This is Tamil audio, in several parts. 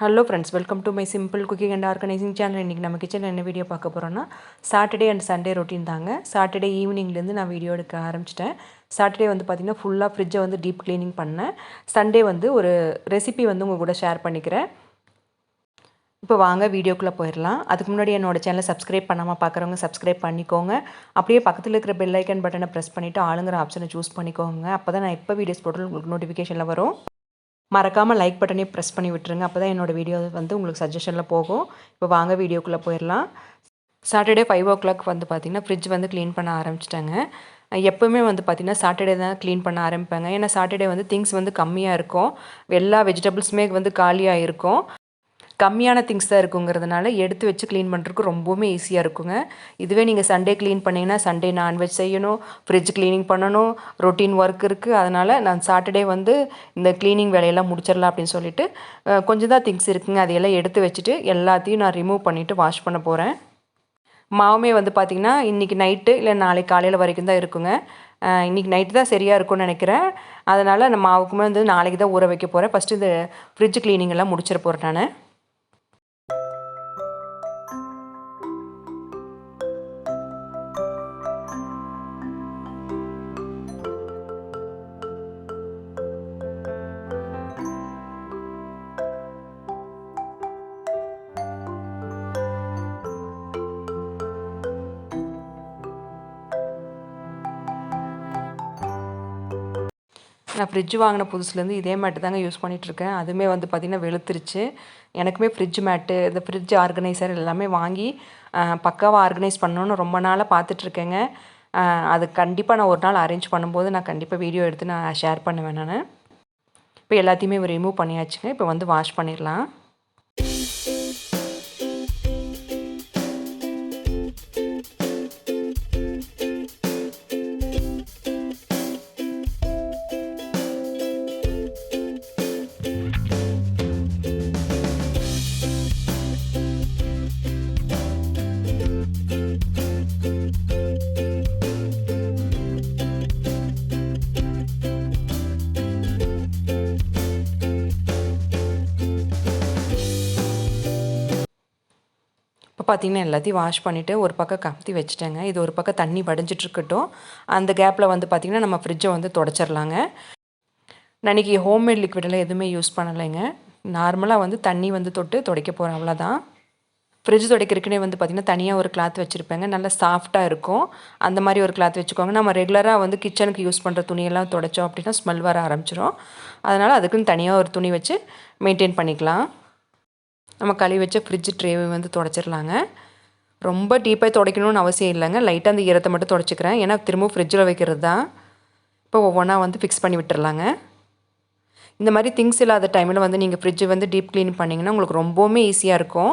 Hello friends welcome to my simple cooking and organising channel இன்றைக்கி நம்ம கிச்சனில் என்ன வீடியோ பார்க்க போகிறோன்னா சாட்டர்டே அண்ட் சண்டே ரொட்டீன் தாங்க. சாட்டர்டே ஈவினிங்லேருந்து நான் வீடியோ எடுக்க ஆரம்பிச்சிட்டேன். சாட்டர்டே வந்து பார்த்திங்கன்னா ஃபுல்லாக ஃப்ரிட்ஜை வந்து டீப் க்ளீனிங் பண்ணேன். சண்டே வந்து ஒரு ரெசிபி வந்து உங்கள் கூட ஷேர் பண்ணிக்கிறேன். இப்போ வாங்க வீடியோக்குள்ளே போயிடலாம். அதுக்கு முன்னாடி என்னோடய சேனலை சப்ஸ்கிரைப் பண்ணாமல் பார்க்குறவங்க சப்ஸ்கிரைப் பண்ணிக்கோங்க. அப்படியே பக்கத்தில் இருக்கிற பெல் ஐக்கன் பட்டனை ப்ரெஸ் பண்ணிவிட்டு ஆளுங்கிற ஆப்ஷனை சூஸ் பண்ணிக்கோங்க. அப்போ தான் நான் எப்போ வீடியோஸ் போட்டாலும் உங்களுக்கு நோட்டிஃபிகேஷனில் வரும். மறக்காமல் லைக் பட்டனே ப்ரெஸ் பண்ணி விட்டுருங்க. அப்போ தான் என்னோடய வீடியோ வந்து உங்களுக்கு சஜஷனில் போகும். இப்போ வாங்க வீடியோக்குள்ளே போயிடலாம் சாட்டர்டே ஃபைவ் ஓ கிளாக் வந்து பார்த்திங்கன்னா ஃப்ரிட்ஜ் வந்து க்ளீன் பண்ண ஆரம்பிச்சிட்டாங்க. எப்போவுமே வந்து பார்த்திங்கன்னா சாட்டர்டே தான் க்ளீன் பண்ண ஆரம்பிப்பாங்க. ஏன்னா சாட்டர்டே வந்து திங்ஸ் வந்து கம்மியாக இருக்கும். எல்லா வெஜிடபிள்ஸுமே வந்து காலியாக இருக்கும். கம்மியான திங்ஸ் தான் இருக்குங்கிறதுனால எடுத்து வச்சு க்ளீன் பண்ணுறதுக்கு ரொம்பவுமே ஈஸியாக இருக்குங்க. இதுவே நீங்கள் சண்டே க்ளீன் பண்ணிங்கன்னா சண்டே நான்வெஜ் செய்யணும் ஃப்ரிட்ஜ் க்ளீனிங் பண்ணணும் ரொட்டீன் ஒர்க் இருக்குது அதனால் நான் சாட்டர்டே வந்து இந்த க்ளீனிங் வேலையெல்லாம் முடிச்சிடலாம் அப்படின்னு சொல்லிட்டு கொஞ்சம் தான் திங்ஸ் இருக்குங்க. அதையெல்லாம் எடுத்து வச்சுட்டு எல்லாத்தையும் நான் ரிமூவ் பண்ணிவிட்டு வாஷ் பண்ண போகிறேன் மாவுமே வந்து பார்த்திங்கன்னா இன்றைக்கி நைட்டு இல்லை நாளைக்கு காலையில் வரைக்கும் தான் இருக்குங்க. இன்றைக்கி இன்னைக்கு நைட்டு தான் சரியாக இருக்கும்னு நினைக்கிறேன். அதனால் நான் மாவுக்குமே வந்து நாளைக்கு தான் ஊற வைக்க போகிறேன் ஃபஸ்ட்டு இந்த ஃப்ரிட்ஜ் க்ளீனிங் எல்லாம் முடிச்சிட போகிறேன் நான். நான் ஃப்ரிட்ஜ் வாங்கின புதுசுலேருந்து இதே மேட்டு தாங்க யூஸ் பண்ணிகிட்ருக்கேன் அதுவுமே வந்து பார்த்திங்கன்னா வெளுத்துருச்சு. எனக்குமே ஃப்ரிட்ஜ் மேட்டு இந்த ஃப்ரிட்ஜ் ஆர்கனைசர் எல்லாமே வாங்கி பக்காவாக ஆர்கனைஸ் பண்ணணும்னு ரொம்ப நாளாக பார்த்துட்ருக்கேங்க அது கண்டிப்பாக நான் ஒரு நாள் அரேஞ்ச் பண்ணும்போது நான் கண்டிப்பாக வீடியோ எடுத்து நான் ஷேர் பண்ணுவேன் நான். இப்போ எல்லாத்தையுமே ரிமூவ் பண்ணியாச்சுங்க. இப்போ வந்து வாஷ் பண்ணிடலாம். பார்த்தீங்கன்னா எல்லாத்தையும் வாஷ் பண்ணிவிட்டு ஒரு பக்கம் கமுத்தி வச்சுட்டேங்க. இது ஒரு பக்கம் தண்ணி வடைஞ்சிட்டுருக்கட்டும். அந்த கேப்பில் வந்து பார்த்திங்கன்னா நம்ம ஃப்ரிட்ஜை வந்து தொடச்சிடலாங்க நான் ஹோம்மேட் லிக்விடெல்லாம் எதுவுமே யூஸ் பண்ணலைங்க. நார்மலாக வந்து தண்ணி வந்து தொட்டு துடைக்க போகிறோம் அவ்வளோதான் ஃப்ரிட்ஜ் துடைக்கிறதுக்குனே வந்து பார்த்திங்கன்னா தனியாக ஒரு கிளாத் வச்சுருப்பேங்க. நல்லா சாஃப்டாக இருக்கும். அந்த மாதிரி ஒரு கிளாத் வச்சுக்கோங்க. நம்ம ரெகுலராக வந்து கிச்சனுக்கு யூஸ் பண்ணுற துணியெல்லாம் துடைச்சோம் அப்படின்னா ஸ்மெல் வர ஆரம்பிச்சிடும் அதனால் அதுக்குன்னு தனியாக ஒரு துணி வச்சு மெயின்டைன் பண்ணிக்கலாம். நம்ம கழுவி வச்ச ஃப்ரிட்ஜ் ட்ரேவை வந்து தொடச்சிடலாங்க ரொம்ப டீப்பாக துடைக்கணும்னு அவசியம் இல்லைங்க. லைட்டாக அந்த ஈரத்தை மட்டும் தொடச்சிக்கிறேன். ஏன்னா திரும்ப ஃப்ரிட்ஜில் வைக்கிறது தான் இப்போ ஒவ்வொன்றா வந்து ஃபிக்ஸ் பண்ணி விட்டுறலாங்க இந்த மாதிரி திங்ஸ் இல்லாத டைமில் வந்து நீங்கள் ஃப்ரிட்ஜை வந்து டீப் க்ளீன் பண்ணிங்கன்னா உங்களுக்கு ரொம்பவுமே ஈஸியாக இருக்கும்.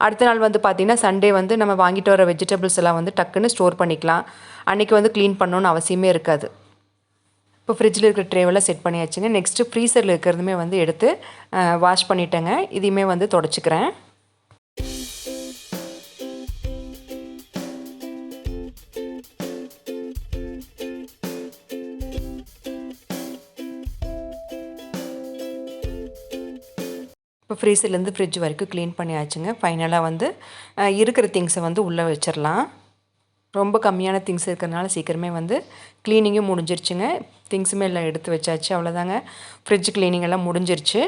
அடுத்த நாள் வந்து பார்த்திங்கன்னா சண்டே வந்து நம்ம வாங்கிட்டு வர வெஜிடபிள்ஸ் எல்லாம் வந்து டக்குன்னு ஸ்டோர் பண்ணிக்கலாம். அன்றைக்கி வந்து க்ளீன் பண்ணணுன்னு அவசியமே இருக்காது. இப்போ ஃப்ரிட்ஜில் இருக்கிற ட்ரேவெல்லாம் செட் பண்ணியாச்சுங்க. நெக்ஸ்ட்டு ஃப்ரீசரில் இருக்கிறதுமே வந்து எடுத்து வாஷ் பண்ணிட்டேங்க. இதையுமே வந்து தொடச்சிக்கிறேன். இப்போ ஃப்ரீசர்லேருந்து ஃப்ரிட்ஜ் வரைக்கும் க்ளீன் பண்ணியாச்சுங்க. ஃபைனலாக வந்து இருக்கிற திங்ஸை வந்து உள்ளே வச்சிடலாம் ரொம்ப கம்மியான திங்ஸ் இருக்கிறதுனால சீக்கிரமே வந்து க்ளீனிங்கும் முடிஞ்சிருச்சுங்க. திங்ஸுமே எல்லாம் எடுத்து வச்சாச்சு அவ்வளோதாங்க ஃப்ரிட்ஜ் க்ளீனிங் எல்லாம் முடிஞ்சிருச்சு.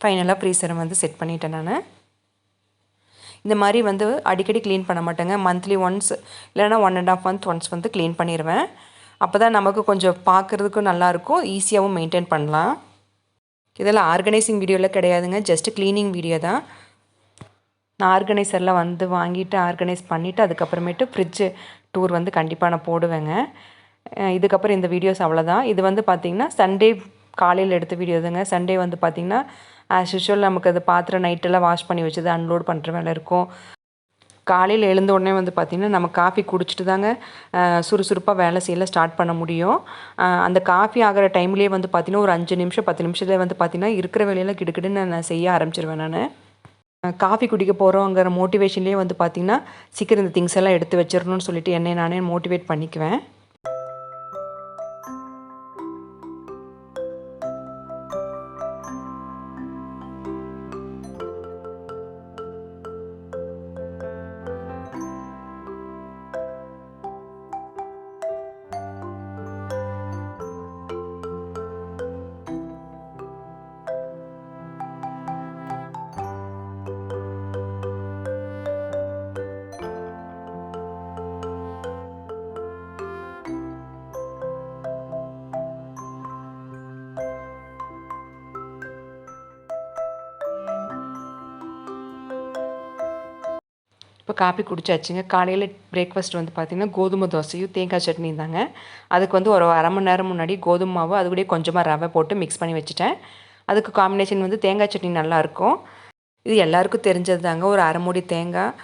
ஃபைனலாக ஃப்ரீசரை வந்து செட் பண்ணிட்டேன் நான். இந்த மாதிரி வந்து அடிக்கடி க்ளீன் பண்ண மாட்டேங்க. மந்த்லி ஒன்ஸ் இல்லைனா one and half month once வந்து க்ளீன் பண்ணிடுவேன் அப்போ தான் நமக்கு கொஞ்சம் பார்க்குறதுக்கும் நல்லாயிருக்கும் ஈஸியாகவும் மெயின்டைன் பண்ணலாம். இதெல்லாம் ஆர்கனைசிங் வீடியோவில் கிடையாதுங்க. ஜஸ்ட் க்ளீனிங் வீடியோ தான். நான் ஆர்கனைசரில் வந்து வாங்கிட்டு ஆர்கனைஸ் பண்ணிவிட்டு அதுக்கப்புறமேட்டு ஃப்ரிட்ஜு டூர் வந்து கண்டிப்பாக நான் போடுவேங்க. இதுக்கப்புறம் இந்த வீடியோஸ் அவ்வளோதான் இது வந்து பார்த்திங்கன்னா சண்டே காலையில் எடுத்த வீடியோதாங்க சண்டே வந்து பார்த்திங்கன்னா ஆஸ் யூஷுவல் நமக்கு அது பாத்திரம் நைட்டெல்லாம் வாஷ் பண்ணி வச்சது அன்லோட் பண்ணுற வேலை இருக்கும். காலையில் எழுந்த உடனே வந்து பார்த்திங்கன்னா நம்ம காஃபி குடிச்சிட்டு தாங்க சுறுசுறுப்பாக வேலை செய்யலாம் ஸ்டார்ட் பண்ண முடியும். அந்த காஃபி ஆகிற டைம்லேயே வந்து பார்த்திங்கன்னா ஒரு அஞ்சு நிமிஷம் பத்து நிமிஷத்தில் வந்து பார்த்திங்கன்னா இருக்கிற வேலையெல்லாம் கிடுக்கிடுன்னு நான் செய்ய ஆரம்பிச்சிருவேன் நான். காஃபி குடிக்க போகிறோங்கிற மோட்டிவேஷன்லேயே வந்து பார்த்திங்கன்னா சீக்கிரம் இந்த திங்ஸ் எல்லாம் எடுத்து வச்சிடணும்னு சொல்லிட்டு என்னை நானே மோட்டிவேட் பண்ணிக்குவேன். இப்போ காப்பி குடிச்சாச்சுங்க. காலையில் பிரேக்ஃபாஸ்ட் வந்து பார்த்திங்கன்னா கோதுமை தோசையும் தேங்காய் சட்னி தாங்க. அதுக்கு வந்து ஒரு அரை மணி நேரம் முன்னாடி கோதுமை மாவு அது கூட கொஞ்சமாக ரவை போட்டு மிக்ஸ் பண்ணி வச்சுட்டேன். அதுக்கு காம்பினேஷன் வந்து தேங்காய் சட்னி நல்லாயிருக்கும் இது எல்லாருக்கும் தெரிஞ்சது தாங்க. ஒரு அரை மூடி தேங்காய்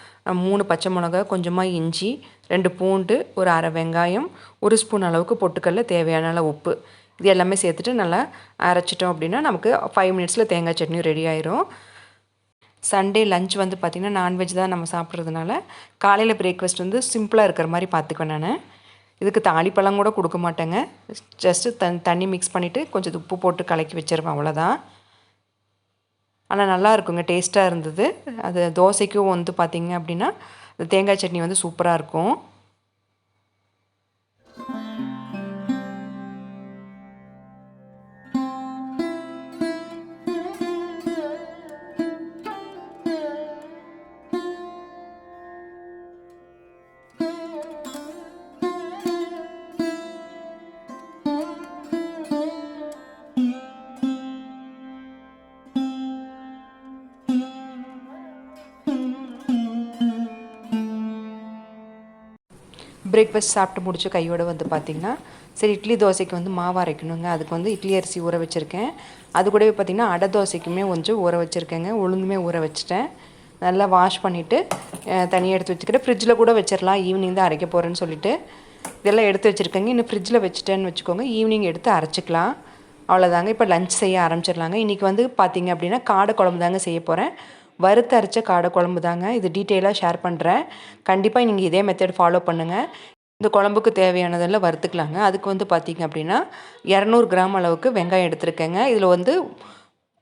மூணு பச்சை மிளகா கொஞ்சமாக இஞ்சி ரெண்டு பூண்டு ஒரு அரை வெங்காயம் ஒரு ஸ்பூன் அளவுக்கு பொட்டுக்கல்ல தேவையான அளவு உப்பு. இது எல்லாமே சேர்த்துட்டு நல்லா அரைச்சிட்டோம் அப்படின்னா நமக்கு ஃபைவ் மினிட்ஸில் தேங்காய் சட்னி ரெடி ஆயிரும். சண்டே லஞ்ச் வந்து பார்த்திங்கன்னா நான்வெஜ் தான் நம்ம சாப்பிட்றதுனால காலையில் பிரேக்ஃபாஸ்ட் வந்து சிம்பிளாக இருக்கிற மாதிரி பார்த்துக்குவேன் நான். இதுக்கு தாளிப்பழம் கூட கொடுக்க மாட்டேங்க. ஜஸ்ட்டு தன் தண்ணி மிக்ஸ் பண்ணிவிட்டு கொஞ்சம் உப்பு போட்டு கலக்கி வச்சிருவேன் அவ்வளோதான் ஆனால் நல்லா இருக்குங்க டேஸ்ட்டாக இருந்தது. அது தோசைக்கும் வந்து பார்த்திங்க அப்படின்னா தேங்காய் சட்னி வந்து சூப்பராக இருக்கும். பிரேக்ஃபாஸ்ட் சாப்பிட்டு முடிச்ச கையோடு வந்து பார்த்திங்கன்னா சரி இட்லி தோசைக்கு வந்து மாவு அரைக்கணுங்க. அதுக்கு வந்து இட்லி அரிசி ஊற வச்சுருக்கேன். அது கூடவே பார்த்திங்கன்னா அடை தோசைக்குமே கொஞ்சம் ஊற வச்சுருக்கேங்க. உளுந்துமே ஊற வச்சுட்டேன். நல்லா வாஷ் பண்ணிவிட்டு தனியாக எடுத்து வச்சுக்கிட்டேன் ஃப்ரிட்ஜில் கூட வச்சிடலாம் ஈவினிங் தான் அரைக்க போகிறேன்னு சொல்லிட்டு இதெல்லாம் எடுத்து வச்சுருக்கேங்க. இன்னும் ஃப்ரிட்ஜில் வச்சுட்டேன்னு வச்சுக்கோங்க. ஈவினிங் எடுத்து அரைச்சிக்கலாம். அவ்வளோதாங்க இப்போ லஞ்ச் செய்ய ஆரம்பிச்சிடலாங்க. இன்றைக்கி வந்து பார்த்திங்க அப்படின்னா காடை குழம்பு தாங்க செய்ய போகிறேன் வறுத்து அரைச்ச காடை குழம்பு தாங்க இது டீட்டெயிலாக ஷேர் பண்ணுறேன் கண்டிப்பாக நீங்கள் இதே மெத்தட் ஃபாலோ பண்ணுங்கள் இந்த குழம்புக்கு தேவையானதெல்லாம் வறுத்துக்கலாங்க. அதுக்கு வந்து பார்த்திங்க அப்படின்னா இரநூறு கிராம் அளவுக்கு வெங்காயம் எடுத்திருக்கேங்க. இதில் வந்து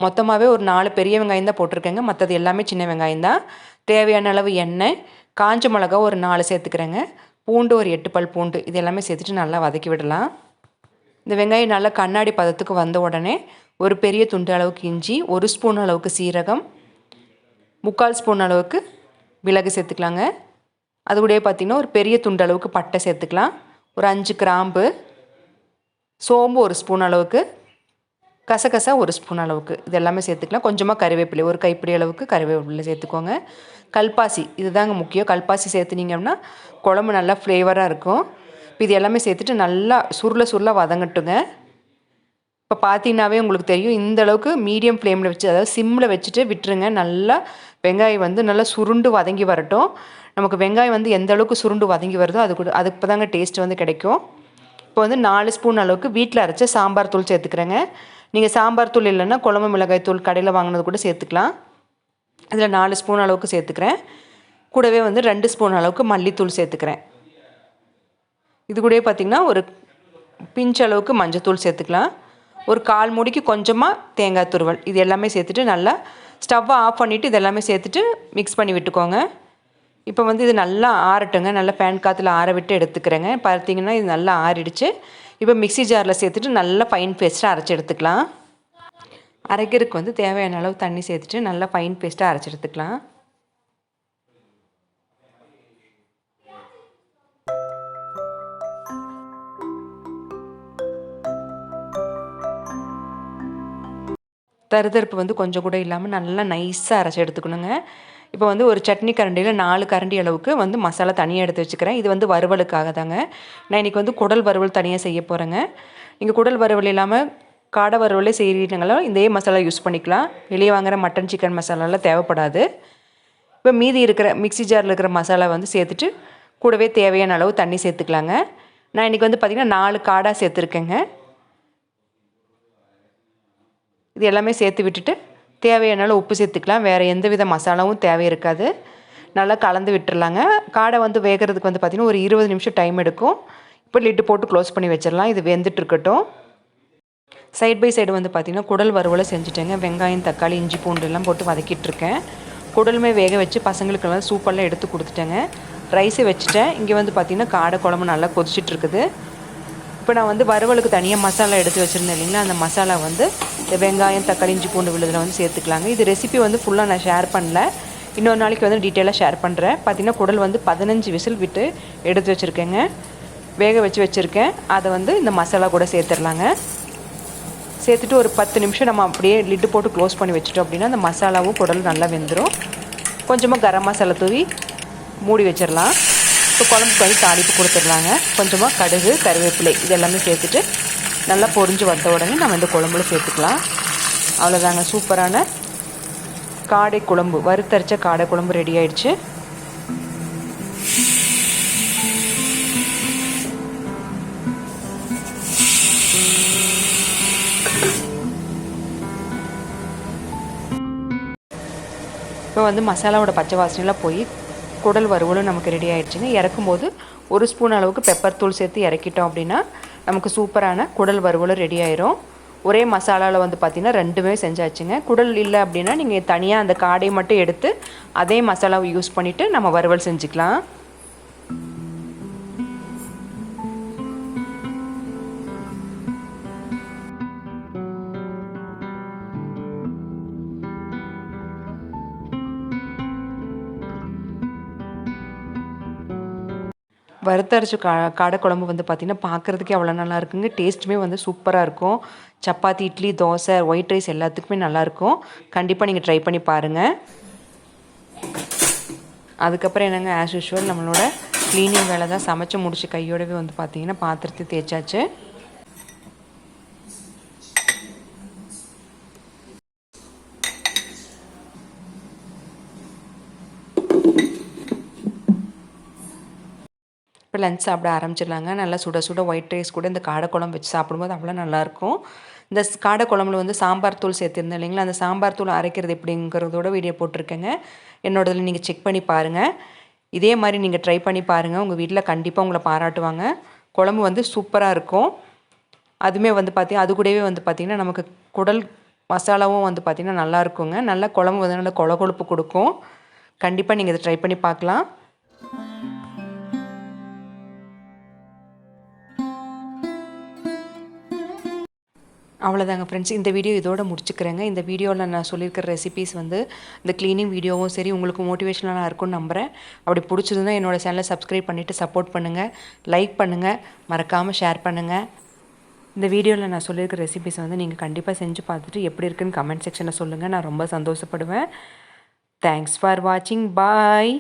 மொத்தமாகவே ஒரு நாலு பெரிய வெங்காயம் தான் போட்டிருக்கேங்க. மற்றது எல்லாமே சின்ன வெங்காயம் தான். தேவையான அளவு எண்ணெய் காஞ்ச மிளகா ஒரு நாலு சேர்த்துக்கிறேங்க. பூண்டு ஒரு எட்டு பல் பூண்டு இது எல்லாமே சேர்த்துட்டு நல்லா வதக்கி விடலாம். இந்த வெங்காயம் நல்லா கண்ணாடி பதத்துக்கு வந்த உடனே ஒரு பெரிய துண்டு அளவுக்கு இஞ்சி ஒரு ஸ்பூன் அளவுக்கு சீரகம் முக்கால் ஸ்பூன் அளவுக்கு மிளகு சேர்த்துக்கலாங்க. அது கூடயே பார்த்திங்கன்னா ஒரு பெரிய துண்டு அளவுக்கு பட்டை சேர்த்துக்கலாம். ஒரு அஞ்சு கிராம்பு சோம்பு ஒரு ஸ்பூன் அளவுக்கு கசகசா ஒரு ஸ்பூன் அளவுக்கு. இது எல்லாமே சேர்த்துக்கலாம். கொஞ்சமாக கருவேப்பிலை ஒரு கைப்பிடி அளவுக்கு கருவேப்பிலை சேர்த்துக்கோங்க. கல்பாசி இதுதாங்க முக்கியம். கல்பாசி சேர்த்துனீங்கன்னா குழம்பு நல்லா ஃப்ளேவராக இருக்கும். இப்போ இது எல்லாமே சேர்த்துட்டு நல்லா சுருள சுருள வதங்கட்டுங்க. இப்போ பார்த்தீங்கன்னாவே உங்களுக்கு தெரியும் இந்த அளவுக்கு மீடியம் ஃப்ளேமில் வச்சு அதாவது சிம்மில் வச்சுட்டு விட்டுருங்க. நல்லா வெங்காயம் வந்து நல்லா சுருண்டு வதங்கி வரட்டும். நமக்கு வெங்காயம் வந்து எந்த அளவுக்கு சுருண்டு வதங்கி வருதோ அது கூட அதுக்கு இப்போ தாங்க டேஸ்ட் வந்து கிடைக்கும். இப்போ வந்து நாலு ஸ்பூன் அளவுக்கு வீட்டில் அரைச்ச சாம்பார் தூள் சேர்த்துக்கிறேங்க. நீங்கள் சாம்பார் தூள் இல்லைன்னா குழம்பு மிளகாய் தூள் கடையில் வாங்கினது கூட சேர்த்துக்கலாம். இதில் நாலு ஸ்பூன் அளவுக்கு சேர்த்துக்கிறேன். கூடவே வந்து ரெண்டு ஸ்பூன் அளவுக்கு மல்லித்தூள் சேர்த்துக்கிறேன். இது கூடவே பார்த்திங்கன்னா ஒரு பிஞ்ச் அளவுக்கு மஞ்சத்தூள் சேர்த்துக்கலாம். ஒரு கால் மூடிக்கு கொஞ்சமாக தேங்காய் துருவல். இது எல்லாமே சேர்த்துட்டு நல்லா ஸ்டவ்வை ஆஃப் பண்ணிவிட்டு இது எல்லாமே சேர்த்துட்டு மிக்ஸ் பண்ணி விட்டுக்கோங்க. இப்போ வந்து இது நல்லா ஆறட்டுங்க. நல்லா ஃபேன் காற்றுல ஆற விட்டு எடுத்துக்கிறேங்க. பார்த்தீங்கன்னா இது நல்லா ஆறிடுச்சு. இப்போ மிக்ஸி ஜாரில் சேர்த்துட்டு நல்லா ஃபைன் பேஸ்ட்டாக அரைச்சி எடுத்துக்கலாம். அரைக்கிறதுக்கு வந்து தேவையான அளவு தண்ணி சேர்த்துட்டு நல்லா ஃபைன் பேஸ்ட்டாக அரைச்சி எடுத்துக்கலாம். தருதருப்பு வந்து கொஞ்சம் கூட இல்லாமல் நல்லா நைஸாக அரைச்சி எடுத்துக்கணுங்க. இப்போ வந்து ஒரு சட்னி கரண்டியில் நாலு கரண்டி அளவுக்கு வந்து மசாலா தனியாக எடுத்து வச்சுக்கிறேன். இது வந்து வறுவலுக்காக தாங்க. நான் இன்றைக்கி வந்து குடல் வறுவல் தனியாக செய்ய போகிறேங்க நீங்கள் குடல் வறுவல் இல்லாமல் காடை வறுவலே செய்கிறீங்களோ இதே மசாலா யூஸ் பண்ணிக்கலாம். வெளியே வாங்குகிற மட்டன் சிக்கன் மசாலாலாம் தேவைப்படாது. இப்போ மீதி இருக்கிற மிக்சி ஜாரில் இருக்கிற மசாலா வந்து சேர்த்துட்டு கூடவே தேவையான அளவு தண்ணி சேர்த்துக்கலாங்க. நான் இன்றைக்கி வந்து பார்த்திங்கன்னா நாலு காடாக சேர்த்துருக்கேங்க. இது எல்லாமே சேர்த்து விட்டுட்டு தேவையானால உப்பு சேர்த்துக்கலாம். வேறு எந்த வித மசாலாவும் தேவை இருக்காது நல்லா கலந்து விட்டுறலாங்க. காடை வந்து வேகிறதுக்கு வந்து பார்த்திங்கன்னா ஒரு இருபது நிமிஷம் டைம் எடுக்கும். இப்போ லிட்டு போட்டு க்ளோஸ் பண்ணி வச்சிடலாம். இது வெந்துட்டு இருக்கட்டும். சைட் பை சைடு வந்து பார்த்திங்கன்னா குடல் வறுவலை செஞ்சுட்டேங்க. வெங்காயம் தக்காளி இஞ்சி பூண்டு எல்லாம் போட்டு வதக்கிட்டுருக்கேன் குடலுமே வேக வச்சு பசங்களுக்கெல்லாம் சூப்பெல்லாம் எடுத்து கொடுத்துட்டேங்க. ரைஸை வச்சுட்டேன். இங்கே வந்து பார்த்திங்கன்னா காடை குழம்பு நல்லா கொதிச்சிட்டு இருக்குது. இப்போ நான் வந்து வறுவலுக்கு தனியாக மசாலா எடுத்து வச்சுருந்தேன் இல்லைங்களா? அந்த மசாலா வந்து இந்த வெங்காயம் தக்காளி இஞ்சி பூண்டு விழுதில் வந்து சேர்த்துக்கலாங்க. இது ரெசிபி வந்து ஃபுல்லாக நான் ஷேர் பண்ணல. இன்னொரு நாளைக்கு வந்து டீட்டெயிலாக ஷேர் பண்ணுறேன் பார்த்திங்கன்னா குடல் வந்து பதினஞ்சு விசில் விட்டு எடுத்து வச்சுருக்கேங்க. வேக வச்சு வச்சுருக்கேன். அதை வந்து இந்த மசாலா கூட சேர்த்துடலாங்க. சேர்த்துட்டு ஒரு பத்து நிமிஷம் நம்ம அப்படியே லிட்டு போட்டு க்ளோஸ் பண்ணி வச்சுட்டோம் அப்படின்னா அந்த மசாலாவும் குடல் நல்லா வெந்துடும் கொஞ்சமாக கரம் மசாலா தூவி மூடி வச்சிடலாம். இப்போ குழம்புக்கு வந்து தாளிப்பு கொடுத்துடலாங்க. கொஞ்சமாக கடுகு கருவேப்பிலை இது எல்லாமே சேர்த்துட்டு நல்லா பொரிஞ்சு வந்த உடனே நம்ம இந்த குழம்புல சேர்த்துக்கலாம். அவ்வளோதாங்க சூப்பரான காடை குழம்பு. வறுத்தரைச்ச காடை குழம்பு ரெடி ஆயிடுச்சு. இப்போ வந்து மசாலாவோட பச்சை வாசனைலாம் போய் குடல் வறுவலும் நமக்கு ரெடி ஆயிடுச்சுங்க. இறக்கும்போது ஒரு ஸ்பூன் அளவுக்கு பெப்பர் தூள் சேர்த்து இறக்கிட்டோம் அப்படின்னா நமக்கு சூப்பரான குடல் வறுவலும் ரெடி ஆயிரும். ஒரே மசாலாவில் வந்து பார்த்திங்கன்னா ரெண்டுமே செஞ்சாச்சுங்க. குடல் இல்லை அப்படின்னா நீங்கள் தனியாக அந்த காடை மட்டும் எடுத்து அதே மசாலாவை யூஸ் பண்ணிவிட்டு நம்ம வறுவல் செஞ்சுக்கலாம். வறுத்தரைச்சி கா காடை குழம்பு வந்து பார்த்திங்கன்னா பார்க்குறதுக்கே அவ்வளோ நல்லா இருக்குங்க. டேஸ்ட்டுமே வந்து சூப்பராக இருக்கும். சப்பாத்தி இட்லி தோசை ஒயிட் ரைஸ் எல்லாத்துக்குமே நல்லாயிருக்கும் கண்டிப்பாக நீங்கள் ட்ரை பண்ணி பாருங்கள் அதுக்கப்புறம் என்னங்க ஆஸ் யூஷுவல் நம்மளோட க்ளீனிங் வேலை தான் சமைச்சு முடிச்சு கையோடவே வந்து பார்த்திங்கன்னா பாத்திரத்தை தேய்ச்சாச்சு. இப்போ லஞ்ச் சாப்பிட ஆரம்பிச்சிடலாங்க. நல்லா சுட சுட ஒயிட் ரைஸ் கூட இந்த காடை குழம்பு வச்சு சாப்பிடும்போது அவ்வளோ நல்லாயிருக்கும். இந்த ஸ் காடை குழம்புல வந்து சாம்பார் தூள் சேர்த்துருந்தேன் இல்லைங்களா? அந்த சாம்பார் தூள் அரைக்கிறது எப்படிங்கிறதோட வீடியோ போட்டிருக்கேங்க. என்னோடதில் நீங்கள் செக் பண்ணி பாருங்கள் இதே மாதிரி நீங்கள் ட்ரை பண்ணி பாருங்கள் உங்கள் வீட்டில் கண்டிப்பாக உங்களை பாராட்டுவாங்க. குழம்பு வந்து சூப்பராக இருக்கும். அதுவுமே வந்து பார்த்திங்கன்னா அது கூடவே வந்து பார்த்திங்கன்னா நமக்கு குடல் மசாலாவும் வந்து பார்த்திங்கன்னா நல்லா இருக்குங்க. நல்லா குழம்பு வந்து நல்லா கொழ கொழுப்பு கொடுக்கும். கண்டிப்பாக நீங்கள் இதை ட்ரை பண்ணி பார்க்கலாம். அவ்வளோதாங்க ஃப்ரெண்ட்ஸ் இந்த வீடியோ இதோட முடிச்சுக்கிறேங்க. இந்த வீடியோவில் நான் சொல்லியிருக்கிற ரெசிபீஸ் வந்து இந்த க்ளீனிங் வீடியோவும் சரி உங்களுக்கு மோட்டிவேஷனலாக இருக்கும்னு நம்புகிறேன் அப்படி பிடிச்சிருந்தா என்னோடய சேனலை சப்ஸ்கிரைப் பண்ணிவிட்டு சப்போர்ட் பண்ணுங்கள் லைக் பண்ணுங்கள் மறக்காமல் ஷேர் பண்ணுங்கள் இந்த வீடியோவில் நான் சொல்லியிருக்கிற ரெசிபிஸ் வந்து நீங்கள் கண்டிப்பாக செஞ்சு பார்த்துட்டு எப்படி இருக்குன்னு கமெண்ட் செக்ஷனில் சொல்லுங்கள் நான் ரொம்ப சந்தோஷப்படுவேன். தேங்க்ஸ் ஃபார் வாட்சிங் பாய்